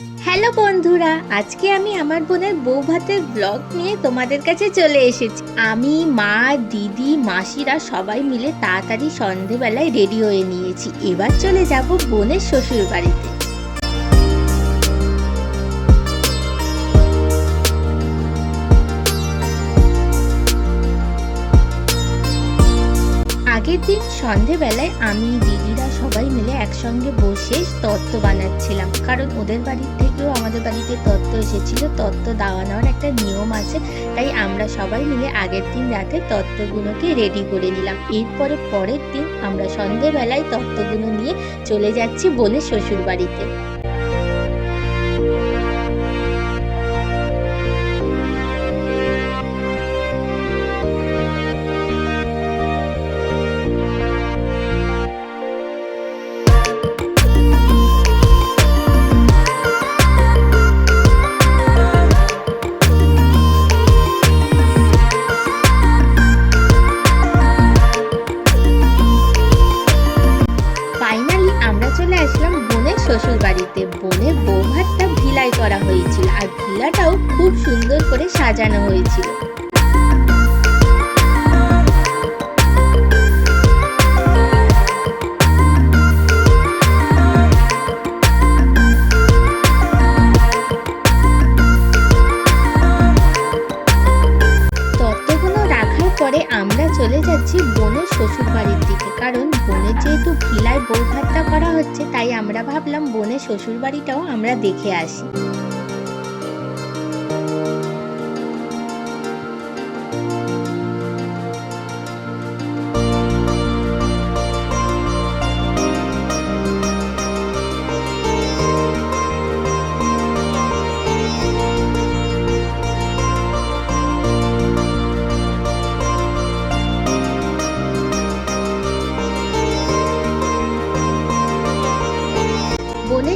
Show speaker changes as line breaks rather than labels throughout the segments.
Hello বন্ধুরা, আজকে আমি আমার বোনের বউ ভাতের ব্লগ নিয়ে তোমাদের কাছে চলে এসেছি। আমি, মা, দিদি, মাসিরা সবাই মিলে তাড়াতাড়ি সন্ধেবেলায় রেডি হয়ে নিয়েছি। এবার চলে যাব বোনের শ্বশুর বাড়িতে আগের দিন সন্ধেবেলায় আমি, দিদিরা সবাই মিলে একসঙ্গে বসে তত্ত্ব বানাচ্ছিলাম। কারণ ওদের বাড়ির থেকেও আমাদের বাড়িতে তত্ত্ব এসেছিল। তত্ত্ব দেওয়া নেওয়ার একটা নিয়ম আছে। তাই আমরা সবাই মিলে আগের দিন রাতে তত্ত্বগুলোকে রেডি করে নিলাম। এরপরে পরের দিন আমরা সন্ধেবেলায় তত্ত্বগুলো নিয়ে চলে যাচ্ছি বোনের শ্বশুর বাড়িতে চলে আসলাম বোনের শ্বশুর বাড়িতে বোনের বউ ভাতটা ভিলাই করা হয়েছিল আর ভিলাটাও খুব সুন্দর করে সাজানো হয়েছিল। আমরা চলে যাচ্ছি বোনের শ্বশুর বাড়ির দিকে, কারণ যেহেতু বউ ভাতটা করা হচ্ছে তাই আমরা ভাবলাম বোনের শ্বশুর বাড়িটাও আমরা দেখে আসি।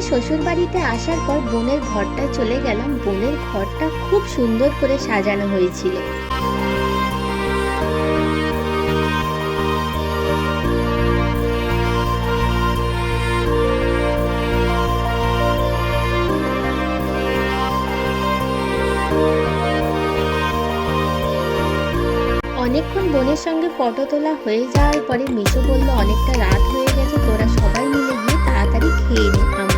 শ্বশুর বাড়িতে আসার পর বোনের ঘরটা চলে গেলাম। বোনের ঘরটা খুব সুন্দর করে সাজানো হয়েছিল। অনেকক্ষণ বোনের সঙ্গে ফটো তোলা হয়ে যাওয়ার পরে মিশো বলল, অনেকটা রাত হয়ে গেছে, তোরা সবাই মিলে গিয়ে তাড়াতাড়ি খেয়ে নি আমরাও তাড়াতাড়ি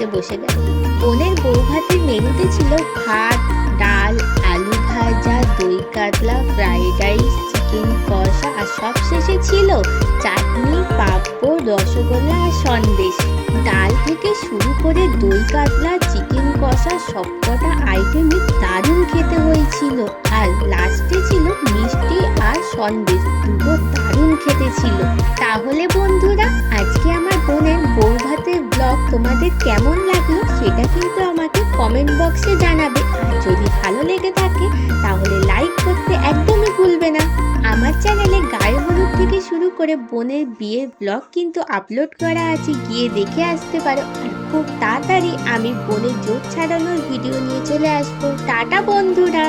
খেতে বসে গেলাম বোনের বউ ভাতের মেনুতে ছিল ভাত, ডাল, আলু ভাজা, দই কাতলা ফ্রাইড রাইস চিকেন কষা, আর সব শেষে ছিল চাটনি, পাঁপড়, রসগোল্লা আর সন্দেশ। ডাল থেকে শুরু করে দই কাতলা চিকেন কষা সবকটা আইটেমই দারুণ খেতে হয়েছিল। আর লাস্টে ছিল মিষ্টি সন্দেশ দুটো দারুণ খেতে ছিল তাহলে বন্ধুরা, আজকে আমার বোনের বউ ভাতের ব্লগ তোমাদের কেমন লাগল সেটা কিন্তু আমাকে কমেন্ট বক্সে জানাবে। আর যদি ভালো লেগে থাকে, তাহলে লাইক করতে একদমই ভুলবে না। আমার চ্যানেলে গায়ে হলুদ থেকে শুরু করে বোনের বিয়ের ব্লগ কিন্তু আপলোড করা আছে, গিয়ে দেখে আসতে পারো। আর খুব তাড়াতাড়ি আমি বোনের জোট ছাড়ানোর ভিডিও নিয়ে চলে আসব। টাটা বন্ধুরা!